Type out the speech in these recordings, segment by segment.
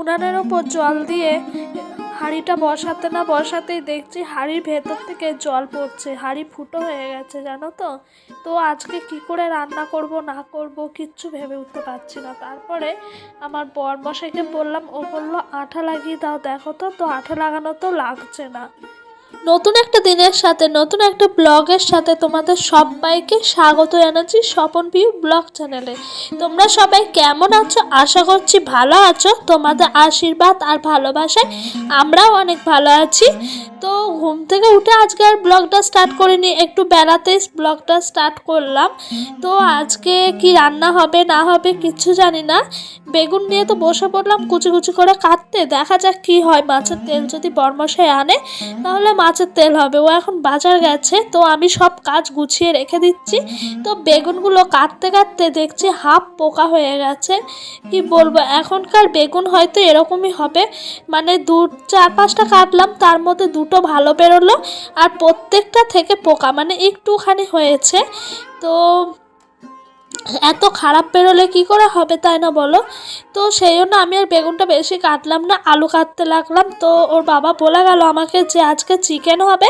উনানের ওপর জল দিয়ে হাঁড়িটা বসাতে না বসাতেই দেখছি হাঁড়ির ভেতর থেকে জল পড়ছে, হাঁড়ি ফুটো হয়ে গেছে, জানো তো? তো আজকে কি করে রান্না করব, না করব কিচ্ছু ভেবে উঠতে পারছি না। তারপরে আমার বর মশাইকে বললাম, ও বলল, আঠা লাগিয়ে দাও, দেখো তো তো আঠা লাগানো তো লাগছে না। নতুন একটা দিনের সাথে, নতুন একটা ব্লগের সাথে তোমাদের সবাইকে স্বাগত জানাচ্ছি স্বপন প্রিয় ব্লগ চ্যানেলে। তোমরা সবাই কেমন আছো? আশা করছি ভালো আছো। তোমাদের আশীর্বাদ আর ভালোবাসায় আমরাও অনেক ভালো আছি। তো ঘুম থেকে উঠে আজকে আর ব্লগটা স্টার্ট করিনি, একটু বেড়াতেই ব্লগটা স্টার্ট করলাম। তো আজকে কি রান্না হবে, না হবে কিচ্ছু জানি না। বেগুন নিয়ে তো বসে পড়লাম, কুচি কুচি করে কাটতে, দেখা যাক কি হয়। মাছের তেল যদি বরমশাই আনে, তাহলে মাছের তেল হবে। ও এখন বাজার গেছে, তো আমি সব কাজ গুছিয়ে রেখে দিচ্ছি। তো বেগুনগুলো কাটতে কাটতে দেখছি হাফ পোকা হয়ে গেছে। কি বলব, এখনকার বেগুন হয়তো এরকমই হবে। মানে দু, চার, পাঁচটা কাটলাম, তার মধ্যে দুটো ভালো বেরোলো আর প্রত্যেকটা থেকে পোকা মানে একটুখানি হয়েছে। তো এত খারাপ বেরোলে কি করে হবে তাই না বলো? তো সেই জন্য আমি আর বেগুনটা বেশি কাটলাম না, আলু কাটতে লাগলাম। তো ওর বাবা বলে গেল আমাকে যে আজকে চিকেন হবে,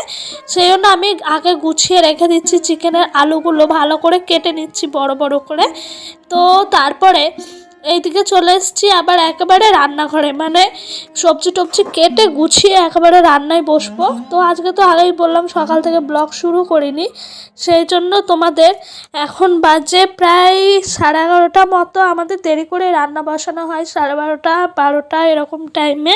সেই জন্য আমি আগে গুছিয়ে রেখে দিচ্ছি চিকেনের আলুগুলো, ভালো করে কেটে নিচ্ছি বড় বড় করে। তো তারপরে এইদিকে চলে এসেছি আবার একেবারে রান্নাঘরে। মানে সবজি টবজি কেটে গুছিয়ে একেবারে রান্নায় বসবো। তো আজকে তো আগেই বললাম, সকাল থেকে ব্লগ শুরু করিনি। সেই জন্য তোমাদের এখন বাজে প্রায় সাড়ে এগারোটা মতো। আমাদের দেরি করে রান্না বসানো হয়, সাড়ে বারোটা বারোটা এরকম টাইমে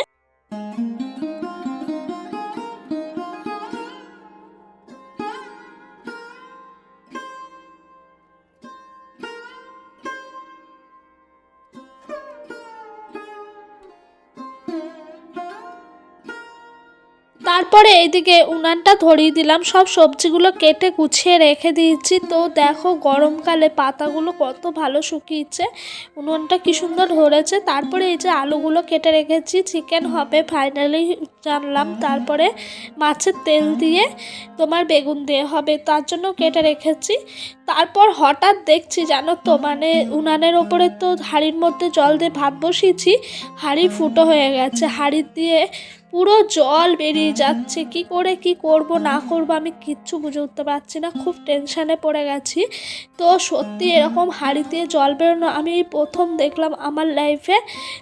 তারপরে এইদিকে উনানটা ধরিয়ে দিলাম। সব সবজিগুলো কেটে গুছিয়ে রেখে দিয়েছি। তো দেখো গরমকালে পাতাগুলো কত ভালো শুকিয়েছে। উনুনটা কি সুন্দর ধরেছে। তারপরে এই যে আলুগুলো কেটে রেখেছি। চিকেন হবে ফাইনালি জানলাম। তারপরে মাছের তেল দিয়ে তোমার বেগুন দিয়ে হবে। তার জন্য কেটে রেখেছি। তারপর হঠাৎ দেখছি জানো তো মানে উনানের ওপরে তো হাঁড়ির মধ্যে জল দিয়ে ভাত বসিয়েছি। হাঁড়ি ফুটো হয়ে গেছে। হাঁড়ি দিয়ে পুরো জল বেরিয়ে যাচ্ছে। কি করে, কি করব, না করব আমি কিচ্ছু বুঝে উঠতে পারছি না। খুব টেনশানে পড়ে গেছি। তো সত্যি এরকম হাঁড়িতে জল বেরোনো আমি এই প্রথম দেখলাম আমার লাইফে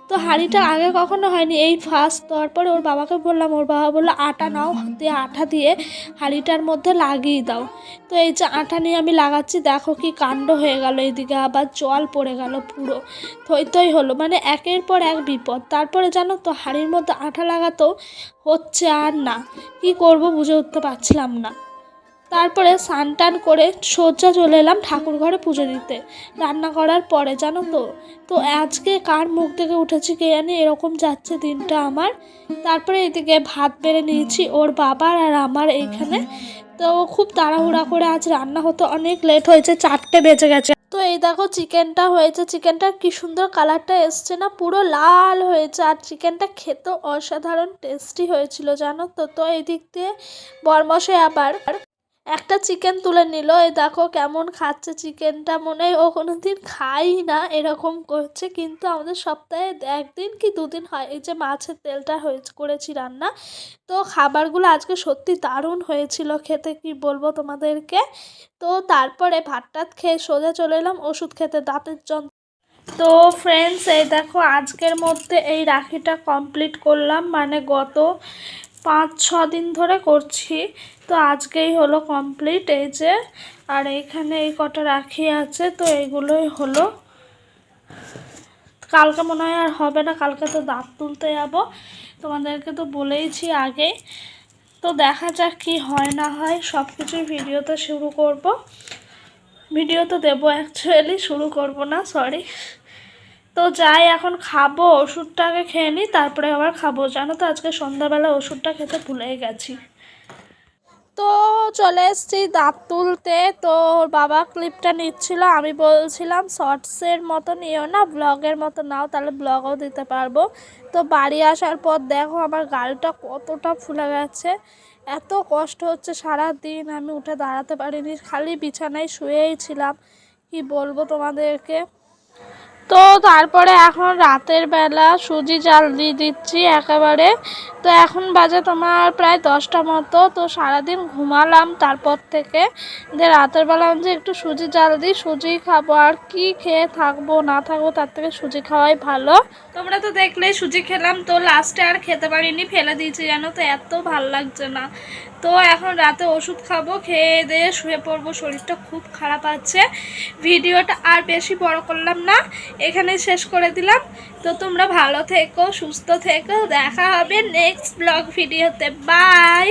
তো হাঁড়িটা আগে কখনো হয়নি, এই ফার্স্ট তারপরে ওর বাবাকে বললাম, ওর বাবা বলল, আটা নাও, দিয়ে আটা দিয়ে হাঁড়িটার মধ্যে লাগিয়ে দাও। তো এই যে আটা নিয়ে আমি লাগাচ্ছি, দেখো কি কাণ্ড হয়ে গেল এইদিকে আবার জল পড়ে গেল পুরো। থই থই হলো মানে একের পর এক বিপদ। তারপরে জানো তো, হাঁড়ির মধ্যে আঠা লাগাতেও হচ্ছে আর না। কি করব বুঝে উঠতে পারছিলাম না। তারপরে স্নান টান করে সোজা চলে এলাম ঠাকুর ঘরে পুজো দিতে। রান্না করার পরে, জানো তো? তো আজকে কার মুখ থেকে উঠেছি কে জানি, এরকম যাচ্ছে দিনটা আমার। তারপরে এদিকে ভাত বেড়ে নিয়েছি ওর বাবার আর আমার এইখানে। তো খুব তাড়াহুড়া করে আজ রান্না হতে অনেক লেট হয়েছে, চারটে বেজে গেছে। তো এই দেখো চিকেনটা হয়েছে। চিকেনটার কি সুন্দর কালারটা এসছে না? পুরো লাল হয়েছে। আর চিকেনটা খেতে অসাধারণ টেস্টি হয়েছিল জানো তো? তো এই দিক দিয়ে বরমশাই আবার একটা চিকেন তুলে নিল। এই দেখো কেমন খাচ্ছে চিকেনটা মনে হয় ও কোনো দিন খাই না এরকম করছে। কিন্তু আমাদের সপ্তাহে একদিন কি দুদিন হয়। এই যে মাছের তেলটা হয়েছে, করেছি রান্না। তো খাবারগুলো আজকে সত্যি দারুণ হয়েছিল খেতে, কি বলব তোমাদেরকে? তো তারপরে ভাত টাত খেয়ে সোজা চলে এলাম ওষুধ খেতে দাঁতের যন্ত্র। তো ফ্রেন্ডস এই দেখো আজকের মধ্যে এই রাখিটা কমপ্লিট করলাম। মানে গত পাঁচ, ছ দিন ধরে করছি। তো আজকেই হলো কমপ্লিট এই যে, আর এইখানে এই কটা রাখি আছে, তো এইগুলোই হলো। কালকে মনে হয় আর হবে না, কালকে তো দাঁত তুলতে যাব। তোমাদেরকে তো বলেইছি আগে। তো দেখা যাক কি হয় না হয় সব কিছুই ভিডিওতে শুরু করব। ভিডিও তো দেবো অ্যাকচুয়ালি শুরু করব না সরি তো যাই, এখন খাব, ওষুধটা আগে খেয়ে নিই তারপরে আবার খাব। জানো তো, আজকে সন্ধ্যাবেলা ওষুধটা খেতে ভুলেই গেছি। তো চলে এসেছি দাঁত তুলতে। তো বাবা ক্লিপটা নিচ্ছিল, আমি বলছিলাম শর্টসের মতো নিও না ব্লগের মতো নাও, তাহলে ব্লগও দিতে পারব। তো বাড়ি আসার পর দেখো, আমার গালটা কতটা ফুলে গেছে। এত কষ্ট হচ্ছে সারা দিন আমি উঠে দাঁড়াতে পারিনি, খালি বিছানায় শুয়েই ছিলাম। কি বলব তোমাদেরকে? তো তারপরে এখন রাতের বেলা সুজি জাল দিয়ে দিচ্ছি একেবারে। তো এখন বাজে তোমার প্রায় দশটা মতো। তো সারাদিন ঘুমালাম তারপর থেকে। যে রাতের বেলা যে একটু সুজি জাল দিই, সুজি খাব আর কি খেয়ে থাকব, না থাকব তার থেকে সুজি খাওয়াই ভালো। তোমরা তো দেখলেই সুজি খেলাম, তো লাস্টে আর খেতে পারিনি, ফেলে দিয়েছি জানো তো, এত ভালো লাগছে না। তো এখন রাতে ওষুধ খাব, খেয়ে দিয়ে শুয়ে পড়ব, শরীরটা খুব খারাপ আছে। ভিডিওটা আর বেশি বড় করলাম না। এখানে শেষ করে দিলাম। তো তোমরা ভালো থেকো, সুস্থ থেকো। দেখা হবে নেক্সট ব্লগ ভিডিওতে। বাই